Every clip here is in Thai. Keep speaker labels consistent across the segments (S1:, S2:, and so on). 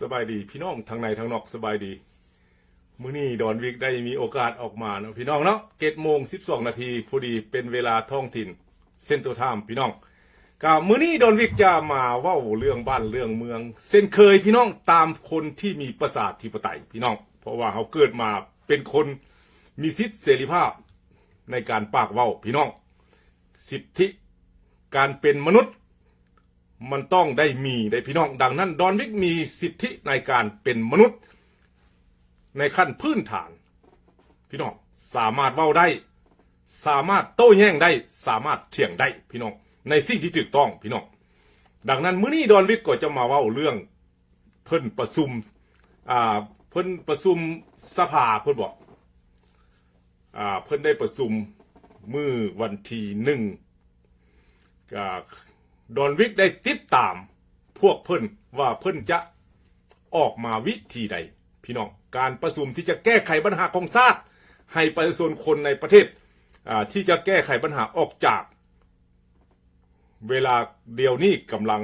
S1: สบายดีพี่น้องทางในทางนอกสบายดี มื้อนี้ดอนวิกได้มีโอกาสออกมาเนาะพี่น้องเนาะเกตโมงสิบสองนาทีพอดีเป็นเวลาท้องถิ่นเส้นตัวไทม์พี่น้องกับมื้อนี้ดอนวิกจะมาเว้าเรื่องบ้านเรื่องเมือง เส้นเคยพี่น้องตามคนที่มีประสาทธิปไตยพี่น้อง เพราะว่าเขาเกิดมาเป็นคนมีสิทธิเสรีภาพในการปากเว้าพี่น้อง สิทธิการเป็นมนุษย์ มันต้องได้มีได้พี่น้องดังนั้น ดอนวิกมีสิทธิในการเป็นมนุษย์ ในขั้นพื้นฐาน พี่น้องสามารถเว้าได้ สามารถโต้แย้งได้ สามารถเถียงได้พี่น้อง ในสิ่งที่ถูกต้องพี่น้องดังนั้นมื้อนี้ดอนวิกก็จะมาเว้าเรื่องเพิ่นประชุมอ่าเพิ่นประชุมสภาเพิ่นบอกอ่าเพิ่นได้ประชุมมื้อวันที่หนึ่งก็ ดอนวิกได้ติดตาม พวกเพิ่นว่าเพิ่นจะออกมาวิธีใด พี่น้องการประชุมที่จะแก้ไขปัญหาของชาติให้ประชาชนคนในประเทศอ่าที่จะแก้ไขปัญหาออกจาก เวลาเดียวนี้กำลัง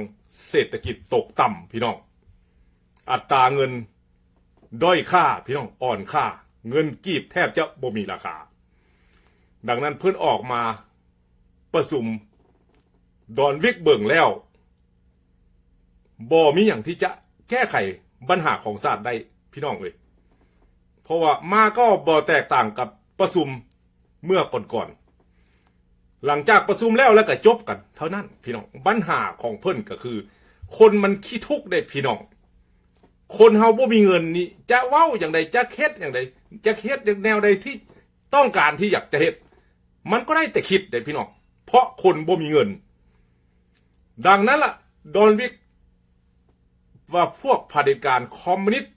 S1: เศรษฐกิจตกต่ำพี่น้อง อัตราเงินด้อยค่าพี่น้องอ่อนค่า เงินกีบแทบจะบ่มีราคา ดังนั้นเพื่อนออกมาประชุม ดอนวิกเบิ่งแล้วบ่มีอย่างที่จะแก้ไขปัญหาของศาสตร์ได้พี่น้องเลยเพราะว่ามาก็บ่แตกต่างกับประชุมเมื่อก่อนๆหลังจากประชุมแล้วแล้วก็จบกัน เท่านั้นพี่น้องปัญหาของเพิ่นก็คือ คนมันขี้ทุกข์ได้พี่น้อง คนเฮาบ่มีเงินนี่จะเว้าอย่างใดจะเฮ็ดอย่างใดจะเฮ็ดแนวใดที่ต้องการที่อยากจะเฮ็ดมันก็ได้แต่คิดได้พี่น้องเพราะคนบ่มีเงิน ดังนั้นล่ะดอนวิกว่าพวกเผด็จการคอมมิวนิสต์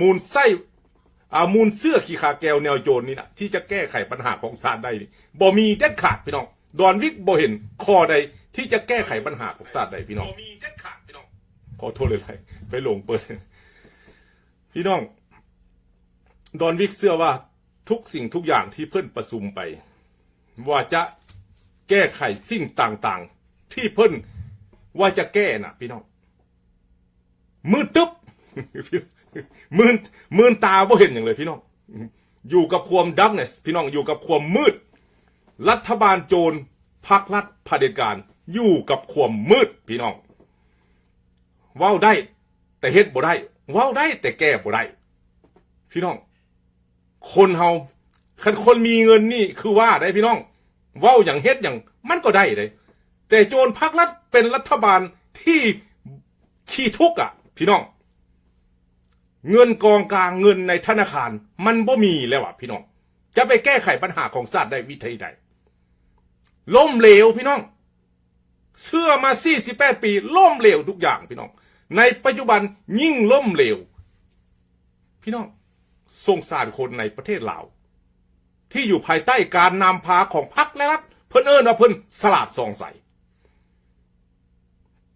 S1: มูลไส้อามูลเสื้อขีขาแก้วแนวโจรนี่นะที่จะแก้ไขปัญหาของศาสตร์ได้นี่บ่มีเด็ดขาดพี่น้องดอนวิกบ่เห็นข้อใดที่จะแก้ไขปัญหาของศาสตร์ได้พี่น้องบ่มีเด็ดขาดพี่น้องขอโทษเลยไรไปหลงเปิด พี่น้อง ดอนวิกเชื่อว่าทุกสิ่งทุกอย่างที่เพิ่นประชุมไป ว่าจะแก้ไขสิ่งต่างๆ ที่เพิ่นว่าจะแก้น่ะ พี่น้องมืดตึ๊บมืนมืนตาบ่เห็นอย่างเลยพี่น้อง อยู่กับความดักเนสพี่น้องอยู่กับความมืด รัฐบาลโจรพักรัฐเผด็จการ อยู่กับความมืดพี่น้องว้าได้แต่เฮ็ดบ่ได้ว้าได้แต่แก้บ่ได้พี่น้อง คนเฮาคันคนมีเงินนี่คือว่าได้พี่น้องว้าอย่างเฮ็ดอย่างมันก็ได้เลย แต่โจรพักรัฐเป็นรัฐบาลที่ขี้ทุกข์อะ พี่น้อง เงินกองกลางเงินในธนาคาร มันบ่มีแล้วอะ พี่น้อง จะไปแก้ไขปัญหาของชาติได้วิธีใดล้มเหลวพี่น้อง เชื่อมา 48 ปีล่มเหลวทุกอย่างพี่น้อง ในปัจจุบันยิ่งล่มเหลว พี่น้องสงสารคนในประเทศลาวที่อยู่ภายใต้การนำพาของพรรคและรัฐเพิ่นเอิ้นว่าเพิ่นสลาดซองใส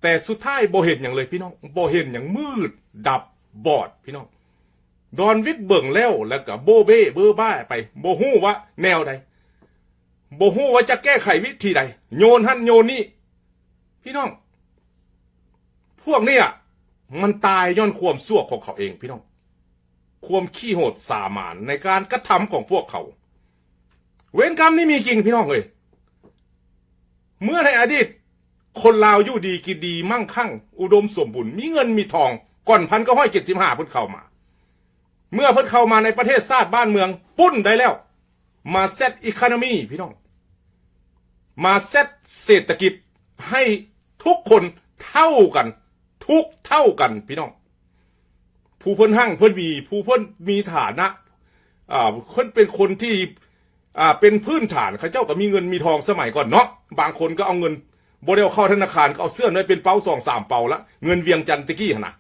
S1: แต่สุดท้ายโบเห็นอย่างเลยพี่น้องโบเห็นอย่างมืด ดับบอดพี่น้อง ดอนวิกเบิ่งแล้วแล้วก็โบเบ้เบอร์บ้าไปโบ่ฮู้ว่าแนวใดโบ่ฮู้ว่าจะแก้ไขวิธีใด โยนหันโยนนี่พี่น้อง พวกเนี้ยมันตายย้อนความสั่วของเขาเองพี่น้อง ความขี้โหดสามานในการกระทำของพวกเขา เวรกรรมนี่มีจริงพี่น้องเลยเมื่อในอดีต คนลาวอยู่ดีกินดีมั่งคั่ง อุดมสมบูรณ์มีเงินมีทอง ก่อนพันก็ห้อยเจ็ดสิบห้าพิ่นเข้ามา เมื่อพิ่นเข้ามาในประเทศชาติบ้านเมือง ปุ้นได้แล้ว มาเซตอีคานมีพี่น้อง มาเซตเศรษฐกิจให้ทุกคนเท่ากัน ทุกเท่ากันพี่น้อง ผู้เพิ่นหั่งเพิ่นมีผู้เพิ่นมีฐานะอ่าเพิ่นเป็นคนที่อ่าเป็นพื้นฐานเขาเจ้าก็มีเงินมีทองสมัยก่อนเนาะบางคนก็เอาเงิน บริเวเข้าธนาคารก็เอาเสื้อน้อยเป็นเป้าสองสามเป้าละเงินเวียงจันทร์ตะกี้หนนะ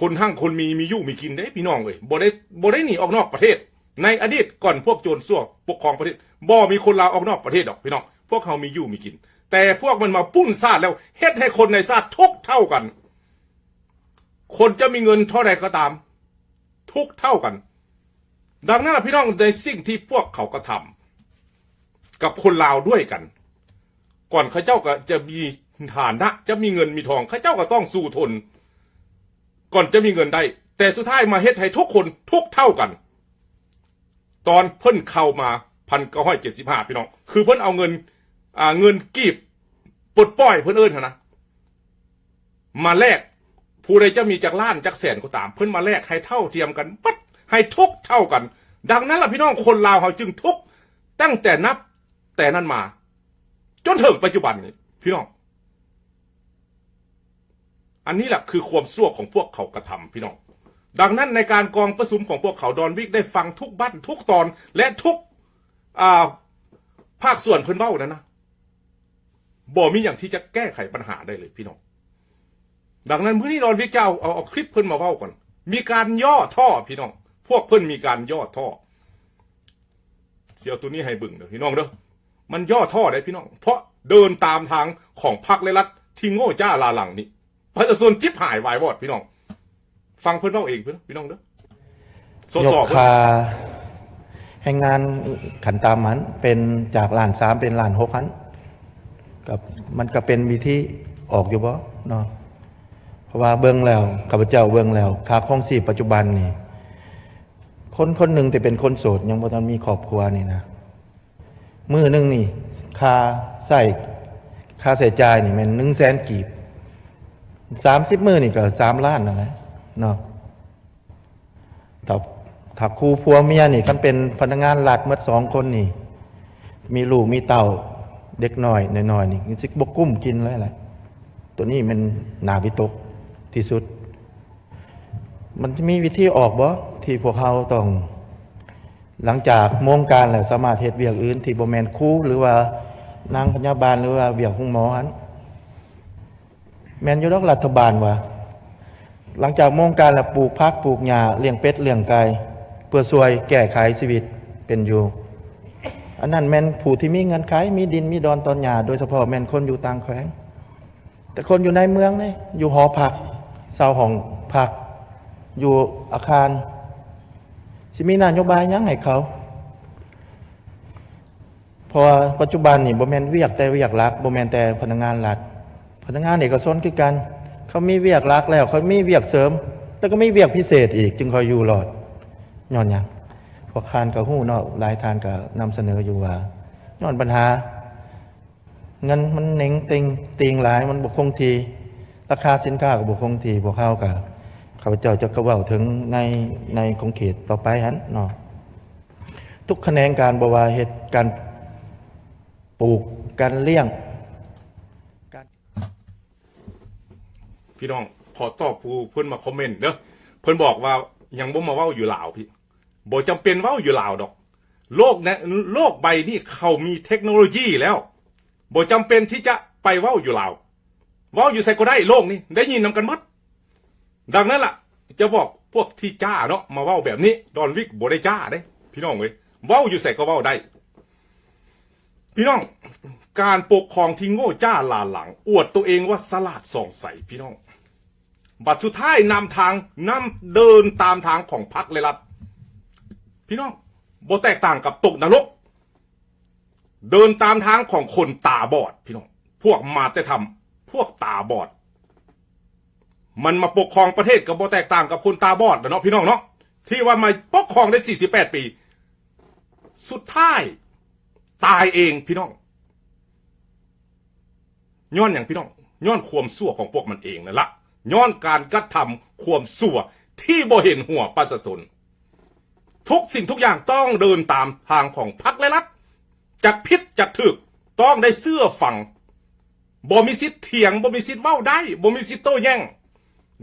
S1: คนหั่งคนมีมีอยู่มีกินได้พี่น้องเลยบ่ได้บ่ได้หนีออกนอกประเทศ ในอดีตก่อนพวกโจรสั่วปกครองประเทศบ่มีคนลาวออกนอกประเทศดอกพี่น้องพวกเขามีอยู่มีกิน แต่พวกมันมาปุ้นซาดแล้วเฮ็ดให้คนในซาดทุกเท่ากัน คนจะมีเงินเท่าใดก็ตาม ทุกเท่ากัน ดังนั้นพี่น้องในสิ่งที่พวกเขาก็ทำกับคนลาวด้วยกัน ก่อนข้าเจ้าก็จะมีฐานะ จะมีเงินมีทองข้าเจ้าก็ต้องสู้ทน ก่อนจะมีเงินได้ แต่สุดท้ายมาเฮ็ดให้ทุกคนทุกเท่ากัน ตอนเพิ่นเข้ามาพันเก้าร้อยเจ็ดสิบห้าพี่น้อง คือเพิ่นเอาเงิน อ่าเงินกีบปลดปล่อยเพิ่นเอิ้นนนะมาแลกผู้ใดจะมีจากล้านจากแสนก็ตาม เพิ่นมาแลกให้เท่าเทียมกันปัดให้ทุกเท่ากัน ดังนั้นล่ะพี่น้องคนลาวเขาจึงทุกตั้งแต่นับแต่นั้นมา จนถึงปัจจุบันนี้พี่น้อง อันนี้แหละคือความซั่วของพวกเขากระทำพี่น้อง ดังนั้นในการกองประสุมของพวกเขาดอนวิกได้ฟังทุกบ้านทุกตอนและทุกภาคส่วนเพิ่นเว้านะนะบ่มีอย่างที่จะแก้ไขปัญหาได้เลยพี่น้อง ดังนั้นเมื่อนี้ดอนวิกเจ้าเอาเอาคลิปเพิ่นมาเว้าก่อน มีการย่อท่อพี่น้อง พวกเพิ่นมีการย่อท่อเสียวตัวนี้ให้บึงเด้อพี่น้องเด้อ มันย่อท่อได้พี่น้อง เพราะเดินตามทางของพรรคและรัฐที่โง่จ้าลาหลังนี่ประชาชนจิบหายวายวอดพี่น้อง ฟังเพิ่นเล่าเองเพิ่นพี่น้องเด้อสด
S2: ย
S1: สอบ
S2: ก
S1: เพิ่น
S2: คาแห่งงานขันตามมันเป็นจากล้านสามเป็นล้านหกพันกับมันก็เป็นวิธีออกอยู่บ่เนาะเพราะว่าเบื้องแล้วข้าพเจ้าเบื้องแล้วค่าครองชีพปัจจุบันนี่คนคนหนึ่งแต่เป็นคนโสดยังบ่ทันมีครอบครัวนี่นะ มือหนึ่งนี่คาใส่คาใส่จ่ายนี่มันหนึ่งแสนกีบสามสิบมือนี่ก็สามล้านนั่นแหละเนาะถ้าถ้าครูพัวเมียนี่คันเป็นพนักงานหลักเมื่อสองคนนี่ มีลูกมีเต่าเด็กหน้อยหน้อยนี่สิบกุ้มกินแล้วแหละตัวนี้มันหนาวิตกที่สุด มันจะมีวิธีออกบ่ที่พวกเขาต้อง หลังจากโมงการแล้วสามารถเหตุเวียกอื่น ที่บ่แมนครูหรือว่านางพยาบาลหรือว่าเวียกห้องหมอหันแมนอยู่ดอกรัฐบาลว่าหลังจากโมงการแล้วปลูกพักปลูกหญ้าเลี้ยงเป็ดเลี้ยงไก่เพื่อช่วยแก้ไขชีวิตเป็นอยู่ อันนั้นแม่นผู้ที่มีเงินขายมีดินมีดอนตอนหญ้าโดยเฉพาะแม่นคนอยู่ต่างแขวงแต่คนอยู่ในเมืองนี่อยู่หอพักเสาห้องพัก อยู่อาคาร สิมีนโยบายยังให้เขาพราะว่าปัจจุบันนี่บ่แมนเวียกแต่เวียกรักบ่แมนแต่พนักงานรัฐพนักงานเอกชนคือกัน เขามีเวียกรักแล้ว เขามีเวียกเสริม แล้วก็มีเวียกพิเศษอีก จึงคอยอยู่รอดย้อนหยังพวกคานกับหู้เนาะหลายทานก็นำเสนออยู่ว่าย้อนปัญหาเงินมันเน่งติงติงหลายมันบกคงทีราคาสินค้าก็บกคงทีพวกเข้ากับ ข้าพเจ้าจะกระเว้าถึงในในของเขตต่อไปฮันเนาะทุกแขนงการบวาเหตุการปลูกการเลี้ยง
S1: พี่น้องขอตอบผู้เพิ่อนมาคอมเมนต์เด้อเพิ่อนบอกว่ายังบ่มาเว้าอยู่ลาวพี่บ่จำเป็นเว้าอยู่ลาวดอก โลกนะโลกใบนี้เขามีเทคโนโลยีแล้วบ่จำเป็นที่จะไปเว้าอยู่ลาวเว้าอยู่ไสก็ได้โลกนี้ได้ยินนำกันหมด ดังนั้นล่ะ จะบอกพวกที่จ้าเนาะมาเว้าแบบนี้ ดอนวิกบ่ได้จ้าเด้ พี่น้องเว้ยเว้าอยู่ไสก็เว้าได้ พี่น้อง การปกครองที่โง่จ้าลาหลัง อวดตัวเองว่าสลาดส่องใสพี่น้อง บัดสุดท้ายนำทางนำเดินตามทางของพรรคเลยรัฐพี่น้องบ่แตกต่างกับตกนรก เดินตามทางของคนตาบอด พี่น้อง พวกมาแต่ทำพวกตาบอด มันมาปกครองประเทศกับบ่แตกต่างกับคนตาบอดนะเนาะพี่น้องเนาะที่ว่ามาปกครองได้ 48 ปี สุดท้าย ตายเองพี่น้อง ย้อนอย่างพี่น้อง ย้อนความสั่วของพวกมันเองนั่นละย้อนการกระทำความสั่วที่บ่เห็นหัวประชาชนทุกสิ่งทุกอย่างต้องเดินตามทางของพรรคและรัฐจากพิษจากถึกต้องได้เสื้อฟังบ่มีสิทธิ์เถียงบ่มีสิทธิ์เว้าได้บ่มีสิทธิ์โต้แย้ง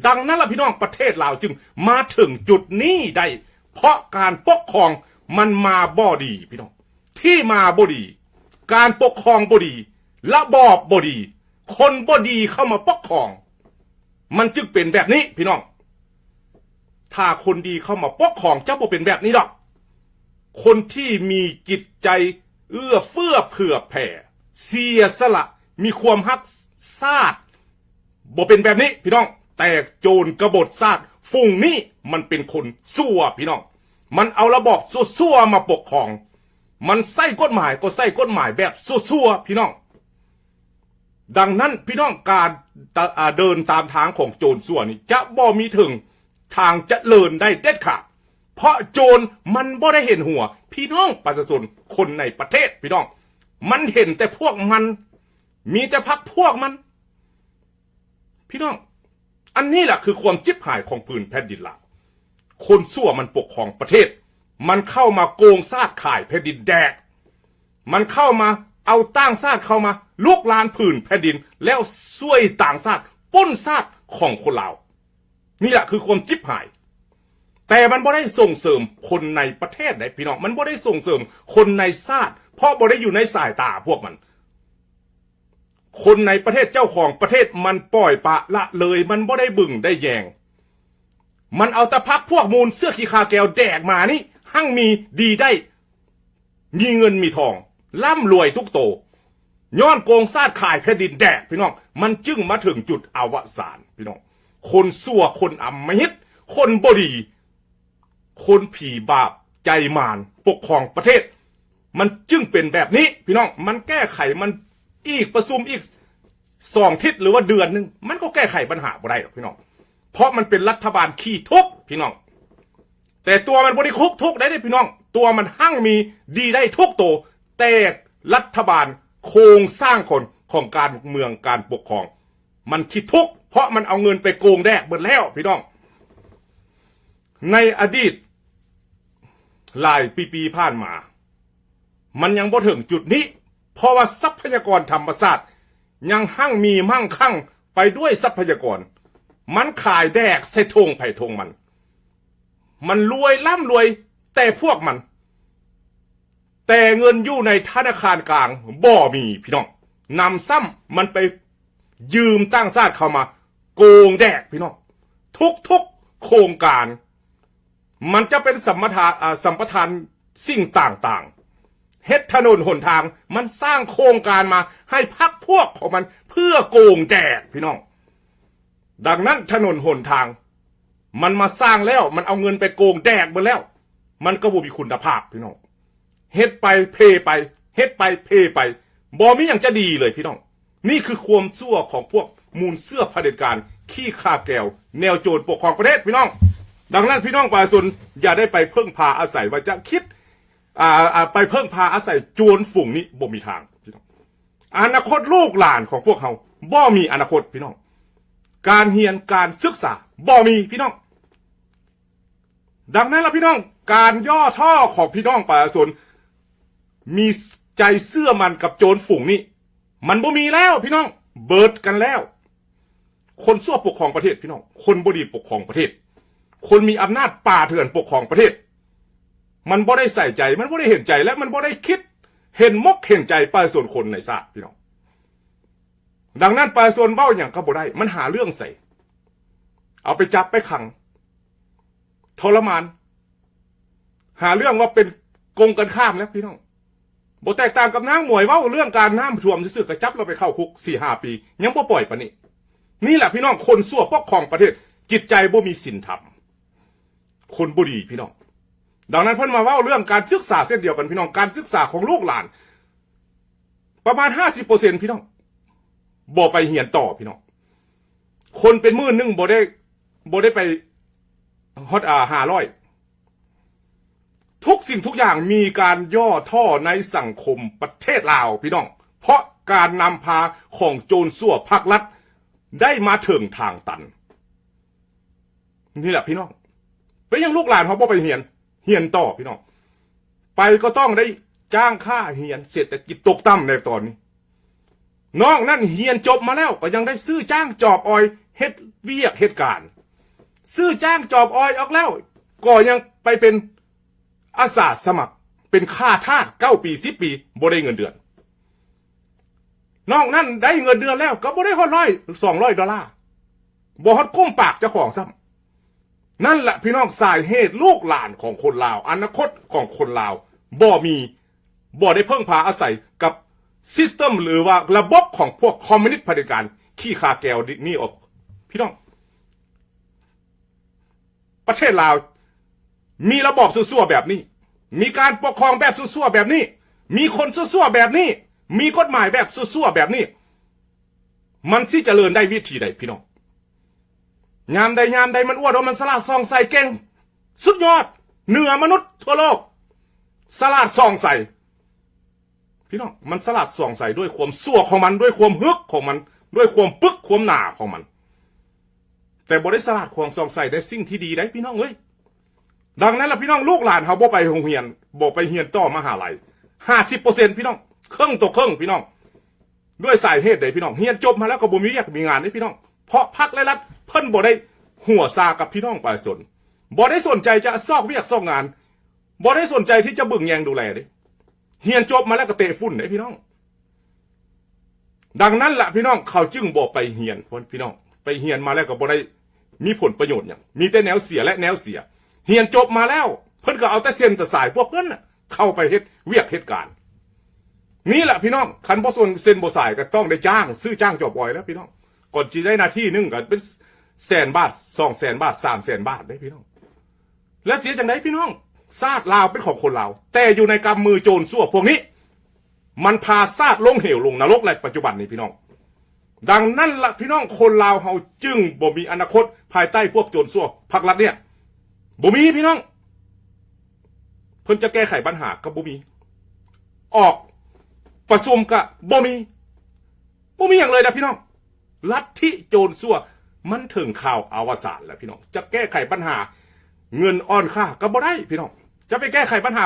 S1: ดังนั้นล่ะพี่น้องประเทศลาวจึงมาถึงจุดนี้ได้เพราะการปกครองมันมาบ่ดีพี่น้อง ที่มาบ่ดี การปกครองบ่ดีระบอบบ่ดี คนบ่ดีเข้ามาปกครอง มันจึงเป็นแบบนี้พี่น้อง ถ้าคนดีเข้ามาปกครองจะบ่เป็นแบบนี้หรอก คนที่มีจิตใจ เอื้อเฟื้อเผื่อแผ่เสียสละ มีความฮักซาดบ่เป็นแบบนี้พี่น้อง แต่โจรกบฏซาดฝุ่งนี้มันเป็นคนสั่วพี่น้อง มันเอาระบอบสั่วๆมาปกครอง มันใส่กฎหมายก็ใส่กฎหมายแบบสั่วๆพี่น้อง ดังนั้นพี่น้องการเดินตามทางของโจรสั่วนี่จะบ่มีถึงทางจะเลินได้เด็ดขาดเพราะโจรมันบ่ได้เห็นหัว พี่น้องประชาชนคนในประเทศพี่น้อง มันเห็นแต่พวกมัน มีแต่พักพวกมัน พี่น้อง อันนี้แหละคือความจิบหายของปืนแผ่นดินลาวคนสั่วมันปกครองประเทศ มันเข้ามาโกงซาดขายแผ่นดินแดก มันเข้ามาเอาต่างชาติเข้ามาลุกลานผืนแผ่นดินแล้วช่วยต่างชาติปล้นชาติของคนลาวนี่แหละคือความจิบหาย แต่มันบ่ได้ส่งเสริมคนในประเทศไหนพี่น้องมันบ่ได้ส่งเสริมคนในชาติเพราะบ่ได้อยู่ในสายตาพวกมัน คนในประเทศเจ้าของประเทศมันปล่อยปะละเลยมันบ่ได้บึงได้แยง มันเอาต่พักพวกมูลเสื้อขีคาแก้วแดกมานี่ หั่งมีดีได้ มีเงินมีทอง ร่ำรวยทุกโต ย้อนโกงซาดขายแผ่นดินแดกพี่น้อง มันจึงมาถึงจุดอวสานพี่น้อง คนสั่วคนอำมหิต คนบดี คนผีบาปใจมารปกครองประเทศ มันจึงเป็นแบบนี้ พี่น้อง มันแก้ไขมัน อีกประซุมอีกสองทิศหรือว่าเดือนหนึ่งมันก็แก้ไขปัญหาบ่ได้หรอกพี่น้อง เพราะมันเป็นรัฐบาลขี้ทุกพี่น้อง แต่ตัวมันบริคุกทุกได้เด้พี่น้อง ตัวมันหั่งมีดีได้ทุกโตแต่รัฐบาลโครงสร้างคนของการเมืองการปกครอง มันคิดทุก เพราะมันเอาเงินไปโกงแดกหมดแล้วพี่น้อง ในอดีตหลายปีๆผ่านมา มันยังบ่ถึงจุดนี้ เพราะว่าทรัพยากรธรรมศาสตร์ยังหั่งมีมั่งคั่งไปด้วยทรัพยากร มันขายแดกใสทงไผ่ทงมัน มันรวยร่ำรวย แต่พวกมัน แต่เงินอยู่ในธนาคารกลางบ่มีพี่น้องนำซ้ำมันไปยืมตั้งชาติเข้ามา โกงแดกพี่น้องทุกทุกๆโครงการ มันจะเป็นสัมปทานสัมปทานสิ่งต่างๆ เฮ็ดถนนหนทาง มันสร้างโครงการมา ให้พักพวกของมันเพื่อโกงแดกพี่น้อง ดังนั้นถนนหนทาง มันมาสร้างแล้วมันเอาเงินไปโกงแดกหมดแล้ว มันก็บ่มีคุณภาพพี่น้องเฮ็ดไปเพไปเฮ็ดไปเพไปบอมีอย่างจะดีเลยพี่น้อง นี่คือความซั่วของพวกมูลเสื้อเผด็จการขี้ข้าแก้ว แนวโจรปกครองประเทศพี่น้อง ดังนั้นพี่น้องประชาชนอย่าได้ไปเพิ่งพาอาศัยว่าจะคิด อ่าอ่าไปเพิ่งพาอาศัยโจรฝูงนี้บ่มีทางพี่น้องอนาคตลูกหลานของพวกเขาบ่มีอนาคตพี่น้อง การเรียนการศึกษาบ่มีพี่น้อง ดังนั้นละพี่น้องการย่อท่อของพี่น้องประชาชนมีใจเสื้อมันกับโจรฝูงนี้มันบ่มีแล้วพี่น้องเบิดกันแล้ว คนสั่วปกครองประเทศพี่น้อง คนบดีปกครองประเทศ คนมีอำนาจป่าเถื่อนปกครองประเทศ มันบ่ได้ใส่ใจ มันบ่ได้เห็นใจและมันบ่ได้คิด เห็นมกเห็นใจประชาชนคนในชาติพี่น้องดังนั้นประชาชนเว้าอย่างก็บ่ได้ มันหาเรื่องใส่ เอาไปจับไปขังทรมาน หาเรื่องว่าเป็นกงกันข้ามแล้วพี่น้องบ่แตกต่างกับนางหมวยเว่าเรื่องการน้ำท่วมซื่อกระจับเราไปเข้าคุกสี่ห้าปี ยังบ่ปล่อยปะนี่นี่แหละพี่น้องคนสั่วปกครองประเทศ จิตใจบ่มีศีลธรรมคนบ่ดีพี่น้อง ดังนั้นเพิ่นมาเว่าเรื่องการศึกษาเส้นเดียวกันพี่น้องการศึกษาของลูกหลาน ประมาณห้าสิบเปอร์เซ็นพี่น้องบ่ไปเหียนต่อพี่น้องคนเป็นมื่นหนึงบ่ได้บ่ได้ไปฮอตอ่าห้าร้อยทุกสิ่งทุกอย่างมีการย่อท่อในสังคมประเทศลาวพี่น้อง เพราะการนำพาของโจรสั่วพักรัฐได้มาถึงทางตัน นี่แหละพี่น้องไปยังลูกหลานเขาบ่ไปเฮียน เฮียนต่อพี่น้องไปก็ต้องได้จ้างค่าเฮียนเศรษฐกิจตกต่ำในตอนนี้น้องนั่นเฮียนจบมาแล้วก็ยังได้ซื้อจ้างจอบออยเฮ็ดเวียกเหตุการณ์ซื้อจ้างจอบออยออกแล้ว ก็ยังไปเป็นอาสาสมัครเป็นค่าทาสเก้าปีสิบปีบ่ได้เงินเดือน นอกนั้นได้เงินเดือนแล้วก็บ่ได้ฮอดร้อยสองร้อยดอลลาร์บ่ฮอดกุ้มปากเจ้าของซ้ำ นั่นแหละพี่น้องสายเหตุลูกหลานของคนลาว อนาคตของคนลาวบ่มีบ่ได้เพิ่งพาอาศัยกับซิสเต็มหรือว่าระบบของพวกคอมมิวนิสต์เผด็จการขี้คาแก้วนี่ออก พี่น้อง ประเทศลาว มีระบอบซั่วๆแบบนี้ มีการปกครองแบบซั่วๆแบบนี้ มีคนซั่วๆแบบนี้ มีกฎหมายแบบซั่วๆแบบนี้ มันสิเจริญได้วิธีใดพี่น้อง ยามใดยามใดมันอ้วนมันสลาดซองใส่เก่ง สุดยอด เหนือมนุษย์ทั่วโลก สลาดซองใส่พี่น้องมันสลัดส่องใส่ด้วยความสั่วของมันด้วยความฮึกของมัน ด้วยความปึกความหนาของมัน แต่บริสลัดของส่องใส่ได้สิ่งที่ดีได้พี่น้องเอ้ยดังนั้นละพี่น้องลูกหลานเขาบ่ไปโรงเรียนบ่ไปเรียนต่อมหาลัยห้าสิบเปอร์เซ็นต์พี่น้องเครึ่องต่อครึ่องพี่น้อง ด้วยสายเหตุใดพี่น้องเรียนจบมาแล้วก็บ่มีอยากมีงานได้พี่น้อง เพราะพักและรัฐเพิ่นบ่ได้หัวซากับพี่น้องประชาชนบ่ได้สนใจจะซอกเวียกซอกงานบ่ได้สนใจที่จะบึงแยงดูแลเด้เฮียนจบมาแล้วก็เตะฝุ่นเด้พี่น้อง ดังนั้นละพี่น้องเขาจึงบอกไปเฮียนพี่น้อง ไปเฮียนมาแล้วก็บ่ได้มีผลประโยชน์อย่างมีแต่แนวเสียและแนวเสีย เฮียนจบมาแล้ว เพิ่นก็เอาแต่เส้นแต่สายพวกเพิ่นเข้าไปเฮ็ดเวียกเหตุการณ์นี่แหละพี่น้องคันบ่ส่วนเส้นบ่สายก็ต้องได้จ้าง ซื้อจ้างจอบอยแล้วพี่น้อง ก่อนจะได้หน้าที่หนึ่งก็เป็นแสนบาทสองแสนบาทสามแสนบาทได้พี่น้อง และเสียจังไดพี่น้องซาดลาวเป็นของคนลาว แต่อยู่ในกำมือโจรสั่วพวกนี้ มันพาซาดลงเหวลงนรกในปัจจุบันนี้พี่น้อง ดังนั้นละพี่น้องคนลาวเฮาจึงบ่มีอนาคตภายใต้พวกโจรสั่วพักรัฐเนี่ยบ่มีพี่น้อง เพิ่นจะแก้ไขปัญหาก็บ่มี ออกประชุมก็บ่มีบ่มีอย่างเลยนะพี่น้อง ลัทธิโจรสั่ว มันถึงข่าวอวสานแล้วพี่น้อง จะแก้ไขปัญหา เงินอ่อนค่าก็บ่ได้พี่น้อง จะไปแก้ไขปัญหา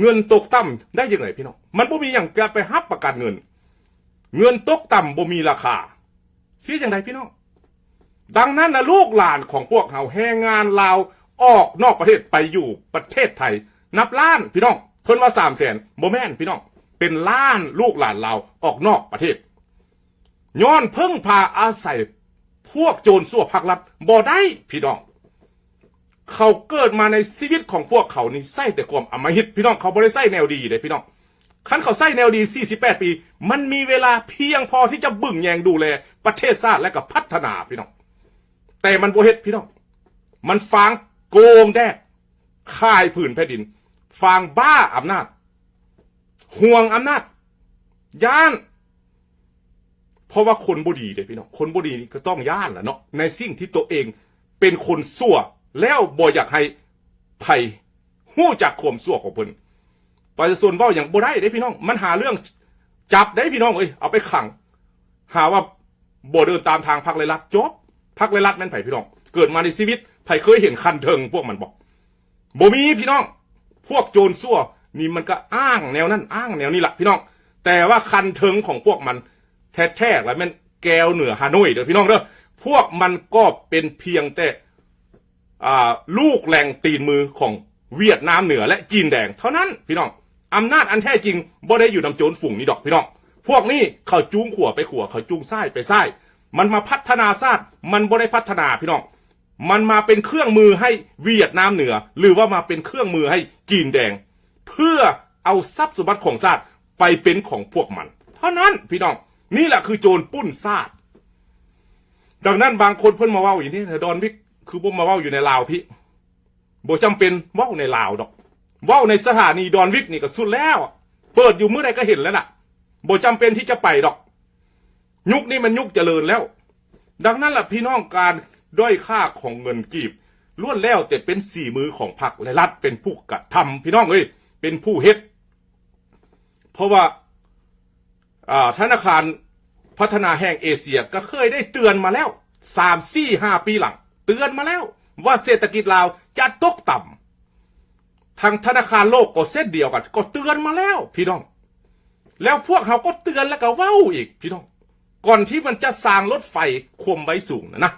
S1: เงินตกต่ำได้ยังไงพี่น้อง มันบ่มีอย่างจะไปฮับประกันเงิน เงินตกต่ำบ่มีราคาเสียอย่างไรพี่น้อง ดังนั้นนะลูกหลานของพวกเขาแรงงานลาวออกนอกประเทศไปอยู่ประเทศไทย นับล้านพี่น้องเพิ่นว่าสามแสนโมแมนพี่น้อง เป็นล้านลูกหลานลาวออกนอกประเทศ ย้อนเพิ่งพาอาศัยพวกโจรสั่วพักรัฐบ่ได้พี่น้อง เขาเกิดมาในชีวิตของพวกเขานี่ไส้แต่ความอมหิตพี่น้องเขาบริไส้แนวดีเลยพี่น้องคันเขาไส้แนวดี 48 ปี มันมีเวลาเพียงพอที่จะบึ่งแยงดูแล ประเทศชาติและก็พัฒนาพี่น้อง แต่มันโบเฮ็ดพี่น้อง มันฟางโกงแดกค่ายผืนแผ่นดิน ฟางบ้าอำนาจ ห่วงอำนาจ ย่าน เพราะว่าคนบดีเลยพี่น้องคนบดีนี่ก็ต้องย่านแหละเนาะในสิ่งที่ตัวเองเป็นคนสั่วแล้วบ่อยากให้ไผ่หู้จากข่มสั่วของเพิ่นประชาชนว่าอย่างบ่ได้เด้พี่น้อง มันหาเรื่องจับได้พี่น้องเอ้ยเอาไปขัง หาว่าบ่เดินตามทางพักเลยรัฐจบพักเลยรัฐแม่นไผ่พี่น้อง เกิดมาในชีวิตไผ่เคยเห็นคันเทิง พวกมันบอกบ่มีพี่น้อง พวกโจรสั่วนี่มันก็อ้างแนวนั้นอ้างแนวนี้แหละพี่น้อง แต่ว่าคันเทิงของพวกมัน แท้ๆแล้วมันแก้วเหนือฮานอยเด้อพี่น้องเด้อพวกมันก็เป็นเพียงแต่อ่าลูกแหล่งตีนมือของเวียดนามเหนือและจีนแดง เท่านั้นพี่น้องอำนาจอันแท้จริงบ่ได้อยู่นำโจรฝูงนี้ดอกพี่น้องพวกนี้เขาจูงขัวไปขัวเขาจูงไส้ไปไส้มันมาพัฒนาชาติมันบ่ได้พัฒนาพี่น้องมันมาเป็นเครื่องมือให้เวียดนามเหนือ หรือว่ามาเป็นเครื่องมือให้จีนแดง เพื่อเอาทรัพย์สมบัติของชาติไปเป็นของพวกมัน เท่านั้นพี่น้อง นี่แหละคือโจรปุ้นชาติดังนั้นบางคนเพิ่นมาว้าอย่างนี้ดอนวิกคือผมมาว้าอยู่ในลาวพี่บ่จำเป็นว้าในลาวดอกว้าในสถานีดอนวิกนี่ก็สุดแล้ว เปิดอยู่เมื่อใดก็เห็นแล้วน่ะบ่จำเป็นที่จะไปดอก ยุคนี้มันยุคเจริญแล้ว ดังนั้นล่ะพี่น้องการด้อยค่าของเงินกีบล้วนแล้วแต่เป็นสี่มือของพรรคและรัฐเป็นผู้กระทำพี่น้องเอ้ยเป็นผู้เฮ็ด เพราะว่า ธนาคารพัฒนาแห่งเอเชียก็เคยได้เตือนมาแล้วสามสี่ห้าปีหลัง เตือนมาแล้ว ว่าเศรษฐกิจลาวจะตกต่ำทางธนาคารโลกก็เส้นเดียวกัน ก็เตือนมาแล้ว พี่น้อง แล้วพวกเขาก็เตือนแล้วก็เว้าอีก พี่น้อง ก่อนที่มันจะสร้างรถไฟคมไว้สูงนะนะ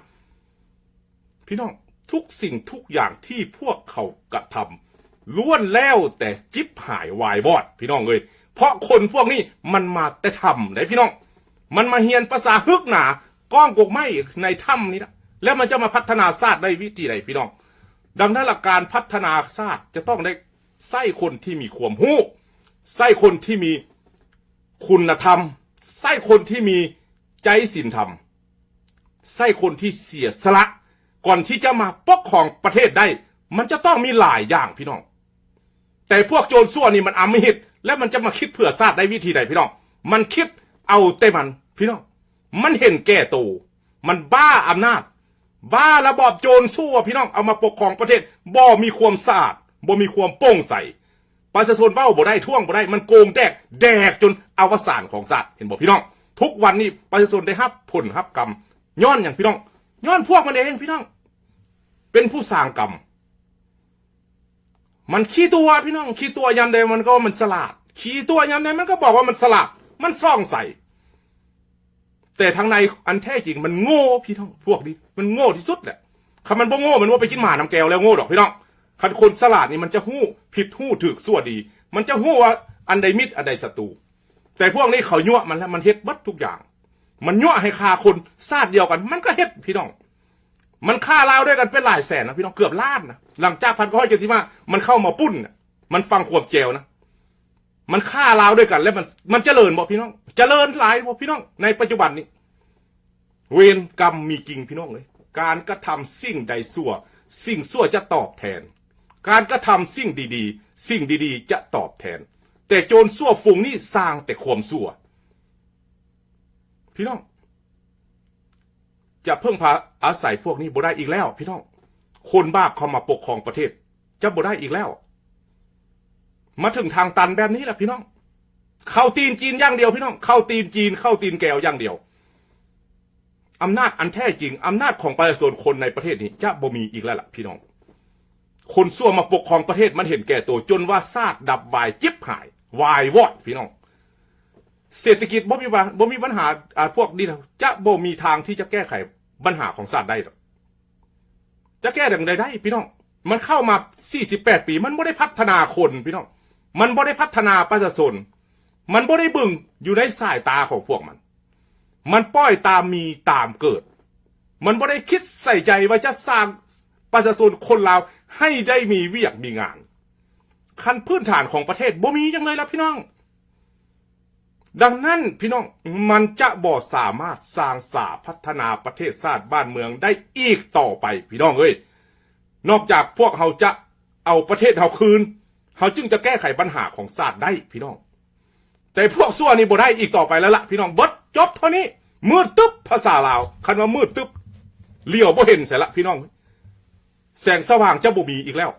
S1: พี่น้องทุกสิ่งทุกอย่างที่พวกเขากระทำล้วนแล้วแต่จิบหายวายวอด พี่น้องเลย เพราะคนพวกนี้มันมาแต่ทำได้พี่น้อง มันมาเฮียนภาษาฮึกหนาก้องกกไม้ในถ้ำนี้นะแล้วมันจะมาพัฒนาศาสตร์ได้วิธีใดพี่น้อง ดังนั้นหลักการพัฒนาศาสตร์จะต้องได้ใส่คนที่มีความรู้ใส่คนที่มีคุณธรรม ใส่คนที่มีใจศีลธรรม ใส่คนที่เสียสละ ก่อนที่จะมาปกครองประเทศได้ มันจะต้องมีหลายอย่างพี่น้อง แต่พวกโจรสั่วนี่มันอำมหิต และมันจะมาคิดเผื่อชาติได้วิธีใดพี่น้อง มันคิดเอาแต่มันพี่น้อง มันเห็นแก่ตัว มันบ้าอำนาจ บ้าระบอบโจรสู้อะพี่น้อง เอามาปกครองประเทศ บ่มีความสะอาด บ่มีความโปร่งใส ประชาชนเว้าบ่ได้ท่วงบ่ได้ มันโกงแดก แดกจนอวสานของสัตว์เห็นบ่พี่น้อง ทุกวันนี้ประชาชนได้รับผลรับกรรม ย้อนอย่างพี่น้อง ย้อนพวกมันเองพี่น้อง เป็นผู้สร้างกรรม มันขี้ตัวพี่น้องขี้ตัวยามใดมันก็มันสลาดขี้ตัวยามใดมันก็บอกว่ามันสลาดมันซ่องใส่ แต่ทางในอันแท้จริงมันโง่พี่น้องพวกนี้มันโง่ที่สุดแหละคำมันบ่โง่มันว่าไปกินหมาน้ำแก้วแล้วโง่ดอกพี่น้องคันคนสลาดนี่มันจะหู้ผิดหู้ถึกสั่วดี มันจะหู้ว่าอันใดมิตรอันใดศัตรูแต่พวกนี้เขายั่วมันแล้วมันเฮ็ดบัดทุกอย่าง มันยั่วให้ฆ่าคนซาดเดียวกัน มันก็เฮ็ดพี่น้อง มันฆ่าลาด้วยกันเป็นหลายแสนนะพี่น้องเกือบล้านนะ หลังจากพันก้อยเจ็ดสิบห้ามันเข้ามาปุ้นมันฟังขวบเจวนะมันฆ่าลาวด้วยกัน แล้วมันมันเจริญบ่พี่น้อง เจริญหลายบ่พี่น้อง ในปัจจุบันนี้ เวรกรรมมีจริงพี่น้องเลย การกระทำสิ่งใดสั่ว สิ่งสั่วจะตอบแทน การกระทำสิ่งดีๆ สิ่งดีๆ จะตอบแทน แต่โจรสั่วฝูงนี่สร้างแต่ความสั่ว พี่น้อง จะเพิ่งพาอาศัยพวกนี้บ่ได้อีกแล้ว พี่น้อง คนบ้าเข้ามาปกครองประเทศ จะบ่ได้อีกแล้ว มาถึงทางตันแบบนี้แหละพี่น้อง เข้าตีนจีนอย่างเดียวพี่น้อง เข้าตีนจีน เข้าตีนแก้วอย่างเดียวอำนาจอันแท้จริงอำนาจของประชาชนคนในประเทศนี้จะบ่มีอีกแล้วล่ะพี่น้อง คนสั่วมาปกครองประเทศมันเห็นแก่ตัวจนว่าซาดดับวายจิบหายวายวอดพี่น้อง เศรษฐกิจบ่มีปัญบ่มีปัญหาพวกนี้จะบ่มีทางที่จะแก้ไขปัญหาของศาสตร์ได้หรอก จะแก้ดังใดได้พี่น้อง มันเข้ามา 48 ปี มันบ่ได้พัฒนาคนพี่น้อง มันบ่ได้พัฒนาประชาชน มันบ่ได้บึงอยู่ในสายตาของพวกมัน มันปล่อยตามมีตามเกิด มันบ่ได้คิดใส่ใจว่าจะสร้างประชาชนคนลาวให้ได้มีเวียกมีงาน ขั้นพื้นฐานของประเทศบ่มีจังเลยล่ะพี่น้อง ดังนั้นพี่น้องมันจะบ่สามารถสร้างสาพัฒนาประเทศชาติบ้านเมืองได้อีกต่อไปพี่น้องเอ้ยนอกจากพวกเขาจะเอาประเทศเขาคืนเขาจึงจะแก้ไขปัญหาของชาติได้พี่น้อง แต่พวกซั่วนี่บ่ได้อีกต่อไปแล้วล่ะพี่น้องบดจบเท่านี้มืดตึ๊บภาษาลาวคันว่ามืดตึ๊บเลี้ยวบ่เห็นเสียละพี่น้อง แสงสว่างจะบ่มีอีกแล้ว